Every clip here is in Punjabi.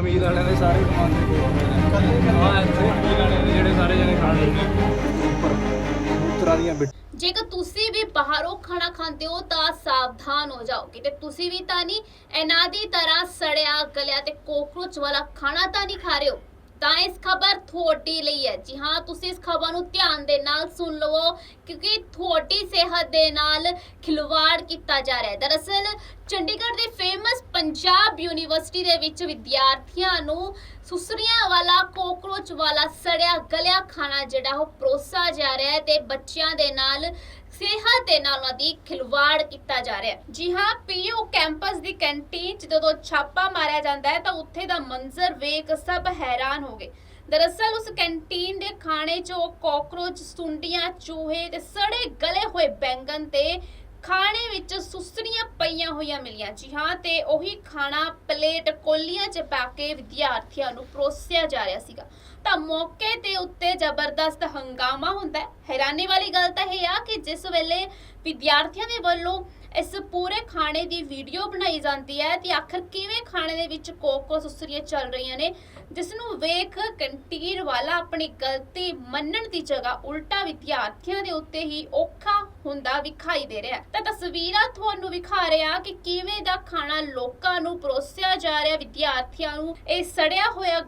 ਮਨਮੀਤ ਵਾਲਿਆਂ ਦੇ ਸਾਰੇ ਕਮਾਉਂਦੇ ਗਏ ਹਾਂ ਇੱਥੇ ਮਨਮੀਤ ਵਾਲਿਆਂ ਦੇ ਜਿਹੜੇ ਸਾਰੇ ਜਣੇ ਖਾਣ ਉੱਪਰ, ਕਬੂਤਰਾਂ ਦੀਆਂ ਬਿੱਟ ਜੇਕਰ ਤੁਸੀਂ ਵੀ ਬਾਹਰੋਂ ਖਾਣਾ ਖਾਂਦੇ ਹੋ ਤਾਂ ਸਾਵਧਾਨ ਹੋ ਜਾਓ। ਕਿਤੇ ਤੁਸੀਂ ਵੀ ਤਾਂ ਨਹੀਂ, ਇਹਨਾਂ ਦੀ ਤਰ੍ਹਾਂ ਸੜਿਆ, ਗਲਿਆ ਤੇ ਕੋਕਰੋਚ ਵਾਲਾ ਖਾਣਾ ਤਾਂ ਨਹੀਂ ਖਾ ਰਹੇ ਹੋ। ਤਾਂ ਇਸ ਖਬਰ ਤੁਹਾਡੀ ਲਈ ਹੈ। ਜੀ ਹਾਂ, ਤੁਸੀਂ ਇਸ ਖਬਰ ਨੂੰ ਧਿਆਨ ਦੇ ਨਾਲ ਸੁਣ ਲਵੋ, ਕਿਉਂਕਿ ਤੁਹਾਡੀ ਸਿਹਤ ਦੇ ਨਾਲ ਖਿਲਵਾੜ ਕੀਤਾ ਜਾ ਰਿਹਾ ਹੈ। ਦਰਅਸਲ, ਚੰਡੀਗੜ੍ਹ ਦੇ ਫੇਮਸ ਪੰਜਾਬ ਯੂਨੀਵਰਸਿਟੀ ਦੇ ਵਿੱਚ ਵਿਦਿਆਰਥੀਆਂ ਨੂੰ ਸੁਸਰੀਆਂ ਵਾਲਾ, ਕੋਕਰੋਚ ਵਾਲਾ ਸੜਿਆ ਗਲਿਆ ਖਾਣਾ ਜਿਹੜਾ ਉਹ ਪਰੋਸਾ ਜਾ ਰਿਹਾ ਹੈ ਤੇ ਬੱਚਿਆਂ ਦੇ ਨਾਲ ਸਿਹਤ ਦੇ ਨਾਲ ਉਹਨਾਂ ਦੀ ਖਿਲਵਾੜ ਕੀਤਾ ਜਾ ਰਿਹਾ ਹੈ। ਜੀ ਹਾਂ, ਪੀਯੂ ਕੈਂਪਸ ਦੀ ਕੈਂਟੀਨ 'ਚ ਜਦੋਂ ਛਾਪਾ ਮਾਰਿਆ ਜਾਂਦਾ ਹੈ, ਤਾਂ ਉੱਥੇ ਦਾ ਮੰਜ਼ਰ ਵੇਖ ਸਭ ਹੈਰਾਨ ਹੋ ਗਏ। ਦਰਅਸਲ ਉਸ ਕੈਂਟੀਨ ਦੇ ਖਾਣੇ 'ਚ ਉਹ ਕਾਕਰੋਚ, ਸੁੰਡੀਆਂ, ਚੂਹੇ ਤੇ ਸੜੇ ਗਲੇ ਹੋਏ ਬੈਂਗਣ ਤੇ ਖਾਣੇ ਵਿੱਚ ਸੁਸਰੀਆਂ ਪਈਆਂ ਹੋਈਆਂ ਮਿਲੀਆਂ। ਜੀ ਹਾਂ, ਤੇ ਉਹੀ ਖਾਣਾ ਪਲੇਟ ਕੋਲੀਆਂ 'ਚ ਪਾ ਕੇ ਵਿਦਿਆਰਥੀਆਂ ਨੂੰ ਪਰੋਸਿਆ ਜਾ ਰਿਹਾ ਸੀਗਾ। ਤਾਂ ਮੌਕੇ ਤੇ ਉੱਤੇ ਜ਼ਬਰਦਸਤ ਹੰਗਾਮਾ ਹੁੰਦਾ ਹੈ। ਹੈਰਾਨੀ ਵਾਲੀ ਗੱਲ ਤਾਂ ਇਹ ਆ ਕਿ ਜਿਸ ਵੇਲੇ ਵਿਦਿਆਰਥੀਆਂ ਦੇ ਵੱਲੋਂ ਇਸ ਪੂਰੇ ਖਾਣੇ ਦੀ ਵੀਡੀਓ ਬਣਾਈ ਜਾਂਦੀ ਹੈ ਤੇ ਆਖਰ ਕਿਵੇਂ ਖਾਣੇ ਦੇ ਵਿੱਚ ਕੋਕੋ ਸੁਸਰੀਆਂ ਚੱਲ ਰਹੀਆਂ ਨੇ ਜਿਸ ਨੂੰ ਵੇਖ ਕੰਟੀਨ ਵਾਲਾ ਆਪਣੀ ਗਲਤੀ ਮੰਨਣ ਦੀ ਜਗ੍ਹਾ ਉਲਟਾ ਵਿਦਿਆਰਥੀਆਂ ਦੇ ਉੱਤੇ ਹੀ ਔਖਾ ਹੁੰਦਾ ਵਿਖਾਈ ਦੇ ਰਿਹਾ ਤਾਂ ਤਸਵੀਰਾਂ ਤੁਹਾਨੂੰ ਵਿਖਾ ਰਿਹਾ ਕਿ ਕਿਵੇਂ ਦਾ ਖਾਣਾ ਲੋਕਾਂ ਨੂੰ ਪਰੋਸਿਆ ਜਾ ਰਿਹਾ ਵਿਦਿਆਰਥੀਆਂ ਨੂੰ ਇਹ ਸੜਿਆ ਹੋਇਆ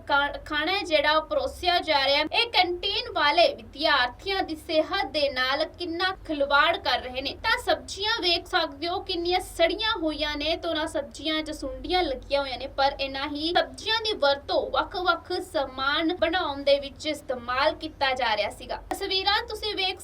ਖਾਣਾ ਜਿਹੜਾ ਪਰੋਸਿਆ ਜਾ ਰਿਹਾ ਇਹ ਕੰਟੀਨ ਵਾਲੇ ਵਿਦਿਆਰਥੀਆਂ ਦੀ ਸਿਹਤ ਦੇ ਨਾਲ ਕਿੰਨਾ ਖਿਲਵਾੜ ਕਰ ਰਹੇ ਨੇ। ਤਾਂ ਸਬਜ਼ੀਆਂ ਵੇਖ ਸਕਦੇ ਹੋ ਕਿੰਨੀਆਂ ਸੜੀਆਂ ਹੋਈਆਂ ਨੇ। ਤੇ ਉਹਨਾਂ ਸਬਜ਼ੀਆਂ 'ਚ ਸੁੰਡੀਆਂ ਲੱਗੀਆਂ ਹੋਈਆਂ ਨੇ। ਪਰ ਇਹਨਾਂ ਹੀ ਸਬਜ਼ੀਆਂ ਦੀ ਵਰਤੋਂ ਵੱਖ-ਵੱਖ ਸਮਾਨ ਬਣਾਉਣ ਦੇ ਵਿੱਚ ਇਸਤੇਮਾਲ ਕੀਤਾ ਜਾ ਰਿਹਾ ਸੀਗਾ। ਤਸਵੀਰਾਂ ਤੁਸੀਂ ਵੇਖ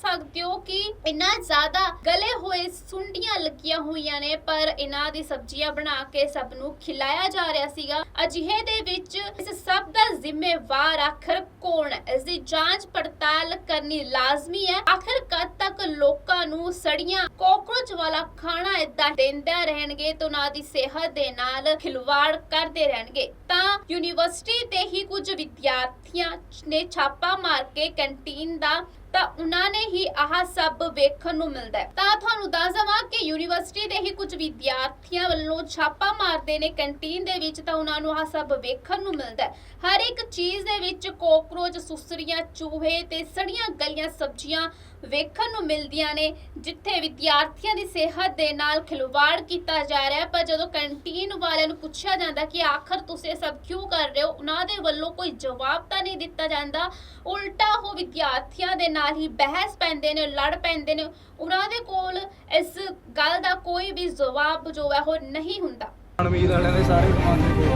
ਇੰਨਾ ਜ਼ਿਆਦਾ ਗਲੇ ਹੋਏ ਸੁੰਡੀਆਂ ਲੱਗੀਆਂ ਹੋਈਆਂ ਨੇ, ਪਰ ਇਹਨਾਂ ਦੀ ਸਬਜ਼ੀਆਂ ਬਣਾ ਕੇ ਸਭ ਨੂੰ ਖਿਲਾਇਆ ਜਾ ਰਿਹਾ ਸੀਗਾ। ਅਜਿਹੇ ਦੇ ਵਿੱਚ ਇਸ ਸਭ ਦਾ ਜ਼ਿੰਮੇਵਾਰ ਆਖਰ ਕੌਣ ਹੈ? ਇਸ ਦੀ ਜਾਂਚ ਪੜਤਾਲ ਕਰਨੀ ਲਾਜ਼ਮੀ ਹੈ। ਆਖਰ ਕਦ ਤੱਕ ਲੋਕਾਂ ਨੂੰ ਸੜੀਆਂ ਕੋਕਰੋਚ ਵਾਲਾ ਖਾਣਾ ਇਦਾਂ ਦਿੰਦੇ ਰਹਿਣਗੇ ਤਾਂ ਉਹਨਾਂ ਦੀ ਸਿਹਤ ਦੇ ਨਾਲ ਖਿਲਵਾੜ ਕਰਦੇ ਰਹਿਣਗੇ? ਤਾਂ ਯੂਨੀਵਰਸਿਟੀ ਤੇ ਹੀ ਕੁਝ ਵਿਦਿਆਰਥੀਆਂ ਨੇ ਛਾਪਾ ਮਾਰ ਕੇ ਕੈਂਟੀਨ ਦਾ ਤਾਂ ਉਹਨਾਂ ਨੇ ਹੀ ਆਹ ਸਭ ਵੇਖਣ ਨੂੰ ਮਿਲਦਾ ਹੈ। ਤਾਂ ਤੁਹਾਨੂੰ ਦੱਸ ਦਵਾਂ ਕਿ ਯੂਨੀਵਰਸਿਟੀ ਦੇ ਹੀ ਕੁਝ ਵਿਦਿਆਰਥੀਆਂ ਵੱਲੋਂ ਛਾਪਾ ਮਾਰਦੇ ਨੇ ਕੰਟੀਨ ਦੇ ਵਿੱਚ ਤਾਂ ਉਹਨਾਂ ਨੂੰ ਆਹ ਸਭ ਵੇਖਣ ਨੂੰ ਮਿਲਦਾ ਹੈ। ਹਰ ਇੱਕ ਚੀਜ਼ ਦੇ ਵਿੱਚ ਕੋਕਰੋਚ, ਸੁਸਰੀਆਂ, ਚੂਹੇ ਤੇ ਸੜੀਆਂ ਗਲੀਆਂ ਸਬਜ਼ੀਆਂ ਵੇਖਣ ਨੂੰ ਮਿਲਦੀਆਂ ਨੇ, ਜਿੱਥੇ ਵਿਦਿਆਰਥੀਆਂ ਦੀ ਸਿਹਤ ਦੇ ਨਾਲ ਖਿਲਵਾੜ ਕੀਤਾ ਜਾ ਰਿਹਾ ਪਰ ਜਦੋਂ ਕੰਟੀਨ ਵਾਲਿਆਂ ਨੂੰ ਪੁੱਛਿਆ ਜਾਂਦਾ ਕਿ ਆਖਰ ਤੁਸੀਂ ਇਹ ਸਭ ਕਿਉਂ ਕਰ ਰਹੇ ਹੋ, ਉਹਨਾਂ ਦੇ ਵੱਲੋਂ ਕੋਈ ਜਵਾਬ ਤਾਂ ਨਹੀਂ ਦਿੱਤਾ ਜਾਂਦਾ। ਉਲਟਾ ਉਹ ਵਿਦਿਆਰਥੀਆਂ ਦੇ ਨਾਲ ਹੀ ਬਹਿਸ ਪੈਂਦੇ ਨੇ, ਲੜ ਪੈਂਦੇ ਨੇ। ਉਹਨਾਂ ਦੇ ਕੋਲ ਇਸ ਗੱਲ ਦਾ ਕੋਈ ਵੀ ਜਵਾਬ ਜੋ ਹੈ ਉਹ ਨਹੀਂ ਹੁੰਦਾ। ਮਨਮੀਤ ਵਾਲਿਆਂ ਦੇ ਸਾਰੇ ਕਮਾਉਂਦੇ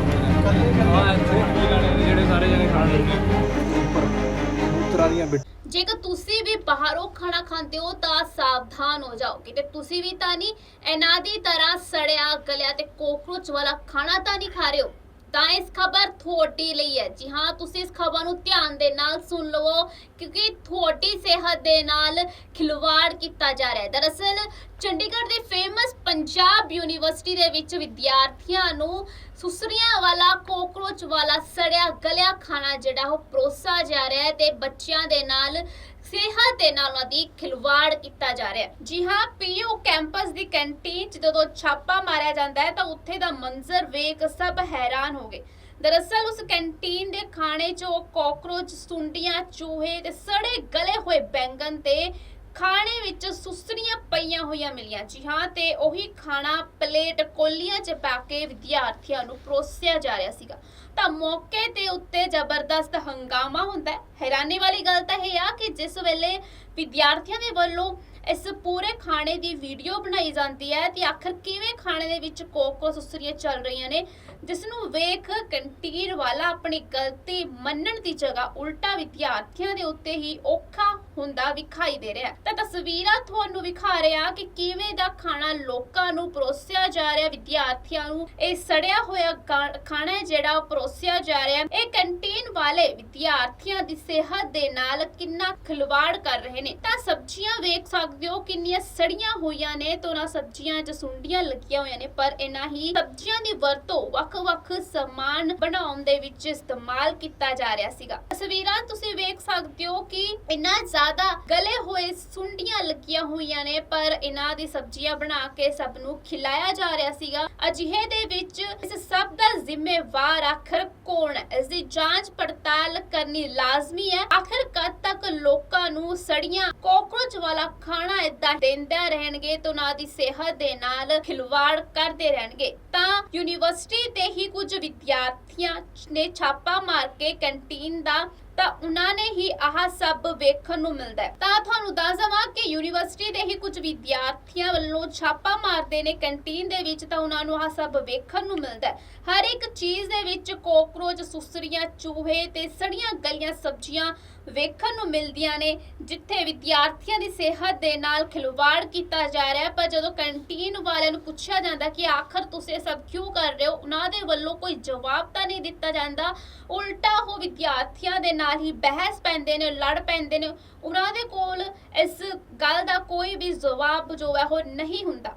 ਹਾਂ, ਇੱਥੇ ਜਿਹੜੇ ਸਾਰੇ ਜਣੇ ਖਾਣ ਉੱਪਰ ਕਬੂਤਰਾਂ ਦੀਆਂ ਤੁਸੀਂ ਵੀ ਬਾਹਰੋਂ ਖਾਣਾ ਖਾਂਦੇ ਹੋ ਤਾਂ ਸਾਵਧਾਨ ਹੋ ਜਾਓ। ਕਿਤੇ ਤੁਸੀਂ ਵੀ ਤਾਂ ਨਹੀਂ, ਇਹਨਾਂ ਦੀ ਤਰ੍ਹਾਂ ਸੜਿਆ ਗਲਿਆ ਤੇ ਕੋਕਰੋਚ ਵਾਲਾ ਖਾਣਾ ਤਾਂ ਨਹੀਂ ਖਾ ਰਹੇ ਹੋ। ਤਾਂ ਇਸ ਖਬਰ ਤੁਹਾਡੀ ਲਈ ਹੈ। ਜੀ ਹਾਂ, ਤੁਸੀਂ ਇਸ ਖਬਰ ਨੂੰ ਧਿਆਨ ਦੇ ਨਾਲ ਸੁਣ ਲਵੋ, ਕਿਉਂਕਿ ਤੁਹਾਡੀ ਸਿਹਤ ਦੇ ਨਾਲ ਖਿਲਵਾੜ ਕੀਤਾ ਜਾ ਰਿਹਾ ਹੈ। ਦਰਅਸਲ, ਚੰਡੀਗੜ੍ਹ ਦੇ ਫੇਮਸ ਪੰਜਾਬ ਯੂਨੀਵਰਸਿਟੀ ਦੇ ਵਿੱਚ ਵਿਦਿਆਰਥੀਆਂ ਨੂੰ ਸੁਸਰੀਆਂ ਵਾਲਾ, ਕੋਕਰੋਚ ਵਾਲਾ ਸੜਿਆ ਗਲਿਆ ਖਾਣਾ ਜਿਹੜਾ ਉਹ ਪਰੋਸਾ ਜਾ ਰਿਹਾ ਹੈ ਤੇ ਬੱਚਿਆਂ ਦੇ ਨਾਲ ਸਿਹਤ ਦੇ ਨਾਲ ਉਹਨਾਂ ਦੀ ਖਿਲਵਾੜ ਕੀਤਾ ਜਾ ਰਿਹਾ ਹੈ। ਜੀ ਹਾਂ, ਪੀਯੂ ਕੈਂਪਸ ਦੀ ਕੈਂਟੀਨ 'ਚ ਜਦੋਂ ਛਾਪਾ ਮਾਰਿਆ ਜਾਂਦਾ ਹੈ, ਤਾਂ ਉੱਥੇ ਦਾ ਮੰਜ਼ਰ ਵੇਖ ਸਭ ਹੈਰਾਨ ਹੋ ਗਏ। ਦਰਅਸਲ ਉਸ ਕੈਂਟੀਨ ਦੇ ਖਾਣੇ 'ਚ ਉਹ ਕਾਕਰੋਚ, ਸੁੰਡੀਆਂ, ਚੂਹੇ ਤੇ ਸੜੇ ਗਲੇ ਹੋਏ ਬੈਂਗਣ ਤੇ ਖਾਣੇ ਵਿੱਚ ਸੁਸਰੀਆਂ ਪਈਆਂ ਹੋਈਆਂ ਮਿਲੀਆਂ। ਜੀ ਹਾਂ, ਤੇ ਉਹੀ ਖਾਣਾ ਪਲੇਟ ਕੋਲੀਆਂ 'ਚ ਪਾ ਕੇ ਵਿਦਿਆਰਥੀਆਂ ਨੂੰ ਪਰੋਸਿਆ ਜਾ ਰਿਹਾ ਸੀਗਾ। ਤਾਂ ਮੌਕੇ ਤੇ ਉੱਤੇ ਜ਼ਬਰਦਸਤ ਹੰਗਾਮਾ ਹੁੰਦਾ ਹੈ। ਹੈਰਾਨੀ ਵਾਲੀ ਗੱਲ ਤਾਂ ਇਹ ਆ ਜਿਸ ਵੇਲੇ ਵਿਦਿਆਰਥੀਆਂ ਦੇ ਵੱਲੋਂ ਇਸ ਪੂਰੇ ਖਾਣੇ ਦੀ ਵੀਡੀਓ ਬਣਾਈ ਜਾਂਦੀ ਹੈ ਤੇ ਆਖਰ ਕਿਵੇਂ ਖਾਣੇ ਦੇ ਵਿੱਚ ਕੋਕੋ ਸੁਸਰੀਆਂ ਚੱਲ ਰਹੀਆਂ ਨੇ ਜਿਸ ਨੂੰ ਵੇਖ ਕੰਟੀਨ ਵਾਲਾ ਆਪਣੀ ਗਲਤੀ ਮੰਨਣ ਦੀ ਜਗ੍ਹਾ ਉਲਟਾ ਵਿਦਿਆਰਥੀਆਂ ਦੇ ਉੱਤੇ ਹੀ ਔਖਾ ਹੁੰਦਾ ਵਿਖਾਈ ਦੇ ਰਿਹਾ ਤਾਂ ਤਸਵੀਰਾਂ ਤੁਹਾਨੂੰ ਵਿਖਾ ਰਿਹਾ ਕਿ ਕਿਵੇਂ ਦਾ ਖਾਣਾ ਲੋਕਾਂ ਨੂੰ ਪਰੋਸਿਆ ਜਾ ਰਿਹਾ ਵਿਦਿਆਰਥੀਆਂ ਨੂੰ ਇਹ ਸੜਿਆ ਹੋਇਆ ਖਾਣਾ ਜਿਹੜਾ ਪਰੋਸਿਆ ਜਾ ਰਿਹਾ ਇਹ ਕੰਟੀਨ ਵਾਲੇ ਵਿਦਿਆਰਥੀਆਂ ਦੀ ਸਿਹਤ ਦੇ ਨਾਲ ਕਿੰਨਾ ਖਿਲਵਾੜ ਕਰ ਰਹੇ ਨੇ। ਤਾਂ ਸਬਜ਼ੀਆਂ ਵੇਖ ਸਕਦੇ ਹੋ ਕਿੰਨੀਆਂ ਸੜੀਆਂ ਹੋਈਆਂ ਨੇ। ਤੇ ਉਹਨਾਂ ਸਬਜ਼ੀਆਂ 'ਚ ਸੁੰਡੀਆਂ ਲੱਗੀਆਂ ਹੋਈਆਂ ਨੇ, ਪਰ ਇਹਨਾਂ ਹੀ ਸਬਜ਼ੀਆਂ ਦੀ ਵਰਤੋਂ ਵੱਖ-ਵੱਖ ਸਮਾਨ ਬਣਾਉਣ ਦੇ ਵਿੱਚ ਇਸਤੇਮਾਲ ਕੀਤਾ ਜਾ ਰਿਹਾ ਸੀਗਾ। ਤਸਵੀਰਾਂ ਤੁਸੀਂ ਵੇਖ ਸਕਦੇ ਹੋ ਕਿ ਇੰਨਾ ਜ਼ਿਆਦਾ ਗਲੇ ਹੋਏ ਸੁੰਡੀਆਂ ਲੱਗੀਆਂ ਹੋਈਆਂ ਨੇ, ਪਰ ਇਹਨਾਂ ਦੀ ਸਬਜ਼ੀਆਂ ਬਣਾ ਕੇ ਸਭ ਨੂੰ ਖਿਲਾਇਆ ਜਾ ਰਿਹਾ ਸੀਗਾ। ਅਜਿਹੇ ਦੇ ਵਿੱਚ ਇਸ ਸਭ ਦਾ ਜ਼ਿੰਮੇਵਾਰ ਆਖਰ ਕੌਣ? ਹੈ ਇਸ ਦੀ ਜਾਂਚ ਪੜਤਾਲ ਕਰਨੀ ਲਾਜ਼ਮੀ ਹੈ। ਆਖਰ ਕਦ ਤੱਕ ਲੋਕਾਂ ਨੂੰ ਸੜੀਆਂ ਕੋਕਰੋਚ ਵਾਲਾ ਖਾਣਾ ਇਦਾਂ ਦਿੰਦੇ ਰਹਿਣਗੇ ਤਾਂ ਉਹਨਾਂ ਦੀ ਸਿਹਤ ਦੇ ਨਾਲ ਖਿਲਵਾੜ ਕਰਦੇ ਰਹਿਣਗੇ? ਤਾਂ ਯੂਨੀਵਰਸਿਟੀ ਤੇ ਹੀ ਕੁਝ ਵਿਦਿਆਰਥੀਆਂ ਨੇ ਛਾਪਾ ਮਾਰ ਕੇ ਕੈਂਟੀਨ ਦਾ ਤਾਂ ਉਹਨਾਂ ਨੇ ਹੀ ਆਹ ਸਭ ਵੇਖਣ ਨੂੰ ਮਿਲਦਾ ਹੈ। ਤਾਂ ਤੁਹਾਨੂੰ ਦੱਸ ਦਵਾਂ ਕਿ ਯੂਨੀਵਰਸਿਟੀ ਦੇ ਹੀ ਕੁਝ ਵਿਦਿਆਰਥੀਆਂ ਵੱਲੋਂ ਛਾਪਾ ਮਾਰਦੇ ਨੇ ਕੰਟੀਨ ਦੇ ਵਿੱਚ ਤਾਂ ਉਹਨਾਂ ਨੂੰ ਆਹ ਸਭ ਵੇਖਣ ਨੂੰ ਮਿਲਦਾ ਹੈ। ਹਰ ਇੱਕ ਚੀਜ਼ ਦੇ ਵਿੱਚ ਕੋਕਰੋਚ, ਸੁਸਰੀਆਂ, ਚੂਹੇ ਤੇ ਸੜੀਆਂ ਗਲੀਆਂ ਸਬਜ਼ੀਆਂ ਵੇਖਣ ਨੂੰ ਮਿਲਦੀਆਂ ਨੇ, ਜਿੱਥੇ ਵਿਦਿਆਰਥੀਆਂ ਦੀ ਸਿਹਤ ਦੇ ਨਾਲ ਖਿਲਵਾੜ ਕੀਤਾ ਜਾ ਰਿਹਾ ਪਰ ਜਦੋਂ ਕੈਂਟੀਨ ਵਾਲਿਆਂ ਨੂੰ ਪੁੱਛਿਆ ਜਾਂਦਾ ਕਿ ਆਖਰ ਤੁਸੀਂ ਇਹ ਸਭ ਕਿਉਂ ਕਰ ਰਹੇ ਹੋ, ਉਹਨਾਂ ਦੇ ਵੱਲੋਂ ਕੋਈ ਜਵਾਬ ਤਾਂ ਨਹੀਂ ਦਿੱਤਾ ਜਾਂਦਾ। ਉਲਟਾ ਉਹ ਵਿਦਿਆਰਥੀਆਂ ਦੇ ਨਾਲ ਹੀ ਬਹਿਸ ਪੈਂਦੇ ਨੇ, ਲੜ ਪੈਂਦੇ ਨੇ, ਉਹਨਾਂ ਦੇ ਕੋਲ ਇਸ ਗੱਲ ਦਾ ਕੋਈ ਵੀ ਜਵਾਬ ਜੋ ਹੈ ਉਹ ਨਹੀਂ ਹੁੰਦਾ।